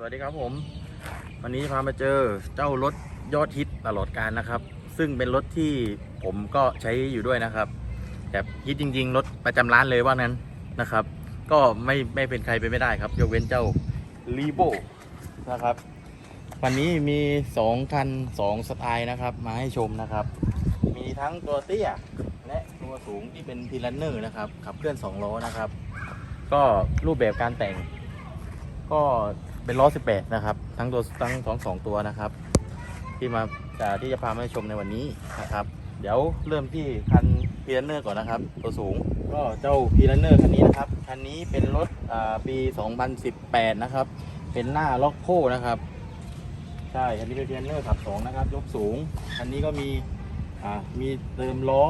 สวัสดีครับผม วันนี้พามาเจอเจ้ารถยอดฮิตตลอดการนะครับ ซึ่งเป็นรถที่ผมก็ใช้อยู่ด้วยนะครับ แบบฮิตจริง ๆ รถประจำร้านเลยว่านั้นนะครับ ก็ไม่ไม่เป็นใครไปไม่ได้ครับยกเว้นเจ้าลีโบนะครับ วันนี้มี2คัน2สไตล์นะครับ มาให้ชมนะครับ มีทั้งตัวเตี้ยและตัวสูงที่เป็นทีลันเนอร์นะครับขับเคลื่อน2ล้อนะครับ ก็รูปแบบการแต่ง ก็ เป็นล้อ 18 นะครับ ทั้งตัวทั้งสองสองตัวนะครับ ที่มาจะที่จะพามาชมในวันนี้นะครับ เดี๋ยวเริ่มที่คันพีลันเนอร์ก่อนนะครับ ตัวสูงก็เจ้าพีลันเนอร์คันนี้นะครับคันนี้เป็นรถปี 2018 นะครับ เป็นหน้าล็อกโคนะครับใช่คันนี้เป็นพีลันเนอร์ขับ2นะครับยกสูงคันนี้ก็มีมีเติมล้อ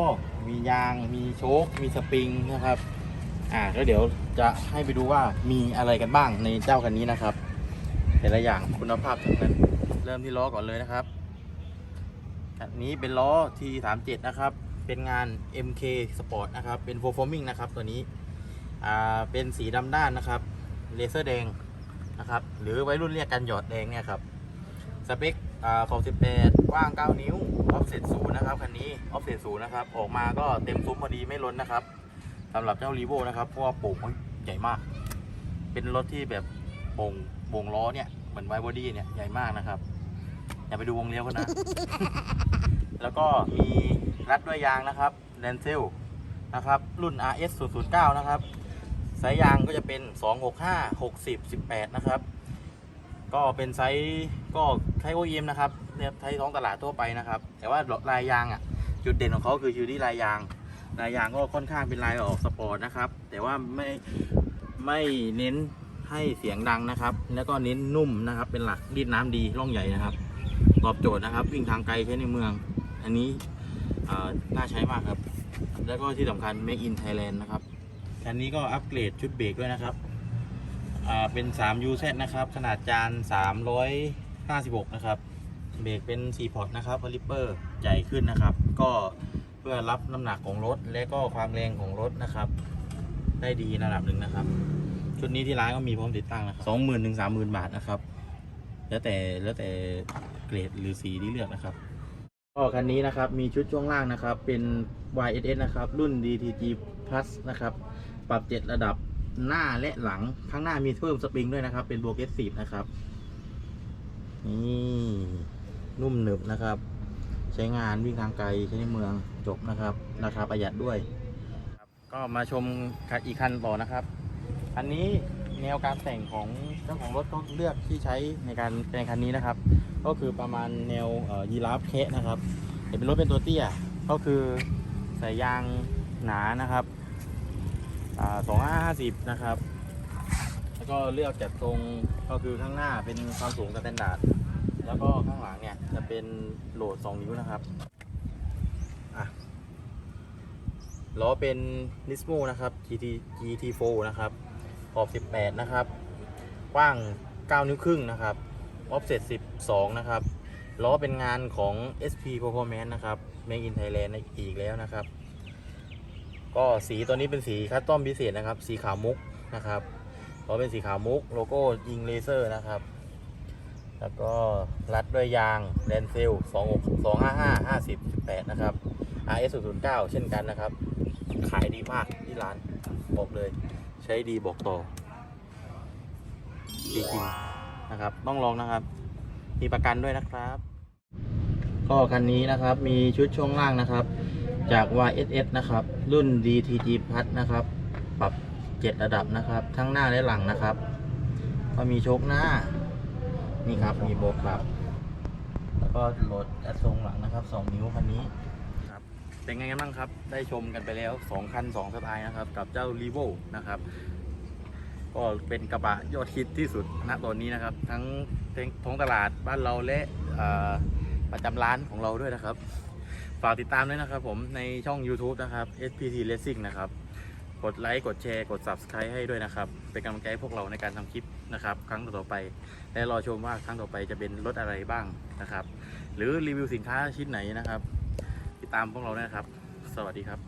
มียาง มีโชคมีสปริงนะครับ อ่าก็เดี๋ยวจะให้ไปดูว่ามีอะไรกันบ้างในเจ้าคันนี้นะครับ แต่ละอย่างคุณภาพทั้งนั้น เริ่มที่ล้อก่อนเลยนะครับ อันนี้เป็นล้อ T37 นะครับ เป็นงาน MK Sport นะครับ เป็น performing นะครับตัวนี้ อ่า เป็นสีดำด้านนะครับ เลเซอร์แดงนะครับ หรือไวัยรุ่นเรียกกันหยอดแดงเนี่ยครับ สเปคอ่าของ18กว้าง 9 นิ้ว ออฟเซ็ตศูนย์นะครับคันนี้ ออฟเซ็ตศูนย์นะครับ ออกมาก็เต็มซุ้มพอดีไม่ล้นนะครับสำหรับเจ้ารีโวนะครับ เพราะว่าโป่งมันใหญ่มาก เป็นรถที่แบบโป่ง โป่งล้อเนี่ยเหมือนไวบอดี้เนี่ยใหญ่มากนะครับ อย่าไปดูวงเลี้ยวกันนะ แล้วก็มีรัดด้วยยางนะครับแดนเซลนะครับรุ่น RS 009นะครับสายยางก็จะเป็น 265 60 18 นะครับ ก็เป็นไซส์ก็ไทย OEM นะครับเนี่ยไทยท้องตลาดทั่วไปนะครับ แต่ว่าลายยางอะ จุดเด่นของเขาคืออยู่ที่ลายยาง ลายยางก็ค่อนข้างเป็นลายออกสปอร์ตนะครับ แต่ว่าไม่ไม่เน้น ให้เสียงดังนะครับ แล้วก็เน้นนุ่มนะครับ เป็นหลักรีดน้ำดีร่องใหญ่นะครับ ตอบโจทย์นะครับ วิ่งทางไกลใช้ในเมือง อันนี้น่าใช้มากครับ แล้วก็ที่สำคัญ Make in Thailand นะครับคันนี้ก็อัปเกรดชุดเบรกด้วยนะครับอ่าเป็น3 UZ นะครับ ขนาดจาน 356 นะครับ เบรกเป็น 4 พอร์ตนะครับคาลิปเปอร์ใหญ่ขึ้นนะครับ ก็เพื่อรับน้ำหนักของรถ และก็ความแรงของรถนะครับ ได้ดีระดับหนึ่งนะครับ ชุดนี้ที่ร้านก็มีพร้อมติดตั้งนะครับสองหมื่นถึงสามหมื่นบาทนะครับ แล้วแต่แล้วแต่เกรดหรือสีที่เลือกนะครับก็คันนี้นะครับมีชุดช่วงล่างนะครับ เป็น YSS นะครับ รุ่น DTG Plus นะครับ ปรับ 7 ระดับหน้าและหลังข้างหน้ามีเพิ่มสปริงด้วยนะครับ เป็นโบเกสซีนะครับ นี่นุ่มหนึบนะครับ ใช้งานวิ่งทางไกลใช้ในเมืองจบนะครับ ราคาประหยัดด้วยครับก็มาชมคันอีกคันต่อนะครับ อันนี้แนวการแต่งของเจ้าของรถก็เลือกที่ใช้ในการในคันนี้นะครับ ก็คือประมาณแนวยีราฟแคะนะครับแต่เป็นรถเป็นตัวเตี้ย ก็คือใส่ยางหนานะครับสองห้าห้าสิบนะครับ แล้วก็เลือกจัดตรงก็คือข้างหน้าเป็นความสูงสแตนดาร์ดแล้วก็ข้างหลังเนี่ยจะเป็นโหลด 2 นิ้วนะครับล้อเป็น Nismo นะครับ GT GT4 นะครับ อบ 18 นะครับ กว้าง 9 นิ้วครึ่งนะครับ offset 12 นะครับ ล้อเป็นงานของ SP Performance นะครับ Make in Thailand อีกแล้วนะครับ ก็สีตัวนี้เป็นสีคัสตอมพิเศษนะครับ สีขาวมุกนะครับล้อเป็นสีขาวมุก โลโก้ยิงเลเซอร์นะครับแล้วก็รัดด้วยยางแดนเซล2 2 5 5 50 18 นะครับ RS 0 9 เช่นกันนะครับ ขายดีมากที่ร้านบอกเลย ใช้ดีบอกต่อดีจริงนะครับ ต้องลองนะครับ มีประกันด้วยนะครับ ก็คันนี้นะครับมีชุดช่วงล่างนะครับ จาก YSS นะครับ รุ่น DTG Plus นะครับ ปรับ 7 ระดับนะครับ ทั้งหน้าและหลังนะครับ ก็มีโชคหน้า นี่ครับ มีโบครับ แล้วก็โหลดแอดทรงหลังนะครับ 2 นิ้วคันนี้ เป็นไงกันบ้างครับ ได้ชมกันไปแล้ว 2 คัน 2 สไตล์นะครับ กับเจ้า r e v o นะครับ ก็เป็นกระบะยอดฮิตที่สุดณตอนนี้นะครับ ทั้งท้องตลาดบ้านเราและประจำร้านของเราด้วยนะครับ ฝากติดตามด้วยนะครับผมในช่อง YouTube นะครับ SPT Racing นะครับ กดไลค์ กดแชร์ กด Subscribe ให้ด้วยนะครับ เป็นกำลังใจพวกเราในการทำคลิปนะครับ ครั้งต่อไป และรอชมว่าครั้งต่อไปจะเป็นรถอะไรบ้างนะครับ หรือรีวิวสินค้าชิ้นไหนนะครับ ติดตามพวกเราด้วยนะครับ สวัสดีครับ